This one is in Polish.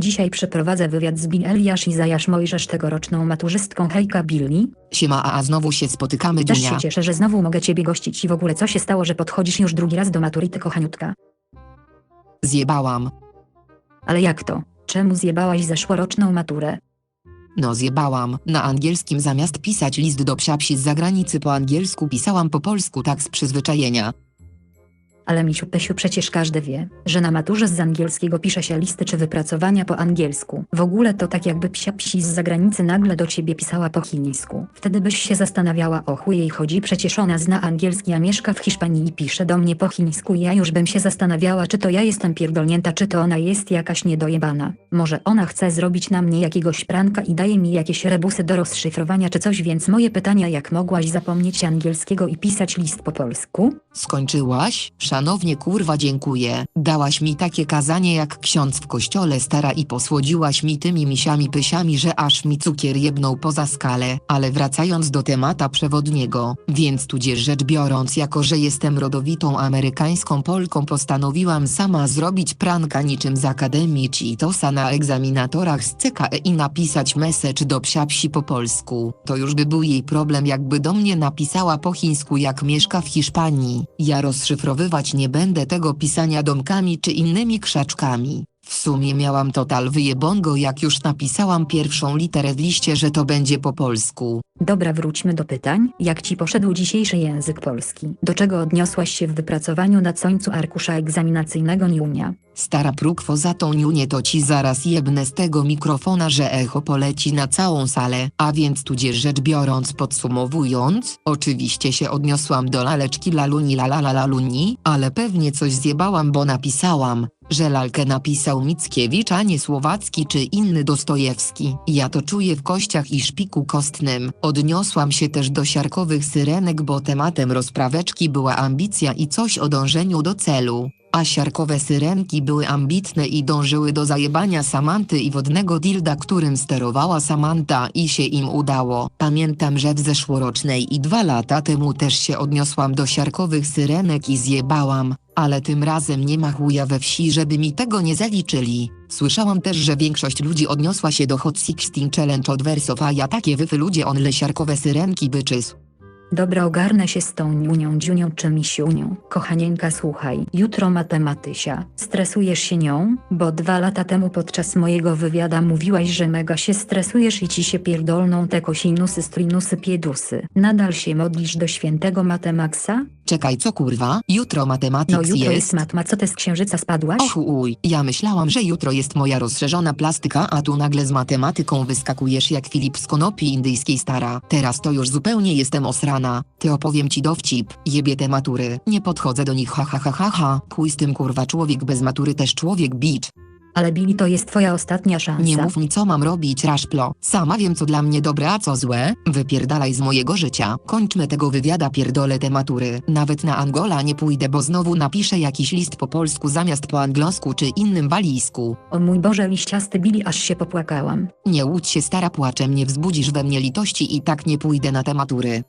Dzisiaj przeprowadzę wywiad z Bill Eliasz i Zajasz Mojżesz tegoroczną maturzystką Hejka Billy. Siema, a, a znowu się spotykamy, Też Dunia. się cieszę, że znowu mogę ciebie gościć i w ogóle co się stało, że podchodzisz już drugi raz do maturity kochaniutka. Zjebałam. Ale jak to? Czemu zjebałaś zeszłoroczną maturę? No zjebałam. Na angielskim zamiast pisać list do psiapsi z zagranicy po angielsku pisałam po polsku tak z przyzwyczajenia. Ale misiu Pysiu przecież każdy wie, że na maturze z angielskiego pisze się listy czy wypracowania po angielsku. W ogóle to tak jakby psia psi z zagranicy nagle do ciebie pisała po chińsku. Wtedy byś się zastanawiała o chuj jej chodzi przecież ona zna angielski a mieszka w Hiszpanii i pisze do mnie po chińsku ja już bym się zastanawiała czy to ja jestem pierdolnięta czy to ona jest jakaś niedojebana. Może ona chce zrobić na mnie jakiegoś pranka i daje mi jakieś rebusy do rozszyfrowania czy coś więc moje pytania jak mogłaś zapomnieć angielskiego i pisać list po polsku? Skończyłaś? Szanownie kurwa dziękuję. Dałaś mi takie kazanie jak ksiądz w kościole stara i posłodziłaś mi tymi misiami pysiami, że aż mi cukier jebnął poza skalę. Ale wracając do temata przewodniego, więc tudzież rzecz biorąc jako że jestem rodowitą amerykańską Polką postanowiłam sama zrobić pranka niczym z Akademii Cheetosa na egzaminatorach z CKE i napisać message do psiapsi po polsku. To już by był jej problem jakby do mnie napisała po chińsku jak mieszka w Hiszpanii. Ja rozszyfrowywać nie będę tego pisania domkami czy innymi krzaczkami. W sumie miałam total wyjebongo jak już napisałam pierwszą literę w liście, że to będzie po polsku. Dobra, wróćmy do pytań. Jak ci poszedł dzisiejszy język polski? Do czego odniosłaś się w wypracowaniu na końcu arkusza egzaminacyjnego Niunia? Stara prókwo za tą niunię to ci zaraz jebnę z tego mikrofona, że echo poleci na całą salę, a więc tudzież rzecz biorąc podsumowując, oczywiście się odniosłam do laleczki laluni la la la laluni, ale pewnie coś zjebałam bo napisałam, że lalkę napisał Mickiewicz a nie Słowacki czy inny Dostojewski. Ja to czuję w kościach i szpiku kostnym. Odniosłam się też do siarkowych syrenek bo tematem rozpraweczki była ambicja i coś o dążeniu do celu. A siarkowe syrenki były ambitne i dążyły do zajebania Samanty i wodnego dilda, którym sterowała Samanta i się im udało. Pamiętam, że w zeszłorocznej i dwa lata temu też się odniosłam do siarkowych syrenek i zjebałam, ale tym razem nie ma chuja we wsi, żeby mi tego nie zaliczyli. Słyszałam też, że większość ludzi odniosła się do Hot 16 Challenge od wersów, a ja takie wyfy ludzie onle siarkowe syrenki byczys. Dobra, ogarnę się z tą niunią, dziunią czy misiunią. Kochanieńka, słuchaj, jutro matematysia. Stresujesz się nią? Bo dwa lata temu podczas mojego wywiada mówiłaś, że mega się stresujesz i ci się pierdolną te kosinusy, strinusy, piedusy. Nadal się modlisz do świętego Matemaksa? Czekaj co kurwa? Jutro matematyks No jutro jest. jest matma, co ty z księżyca spadłaś? Och uj, ja myślałam, że jutro jest moja rozszerzona plastyka, a tu nagle z matematyką wyskakujesz jak Filip z konopi indyjskiej stara. Teraz to już zupełnie jestem osrana. Ty opowiem ci dowcip, jebie te matury. Nie podchodzę do nich ha ha ha ha ha. Chuj z tym kurwa człowiek bez matury też człowiek bicz. Ale Billy to jest twoja ostatnia szansa. Nie mów mi co mam robić raszplo. Sama wiem co dla mnie dobre a co złe. Wypierdalaj z mojego życia. Kończmy tego wywiada pierdolę te matury. Nawet na Angola nie pójdę bo znowu napiszę jakiś list po polsku zamiast po anglosku czy innym walijsku. O mój Boże, liściasty Billy, aż się popłakałam. Nie łudź się stara płaczem nie wzbudzisz we mnie litości i tak nie pójdę na te matury.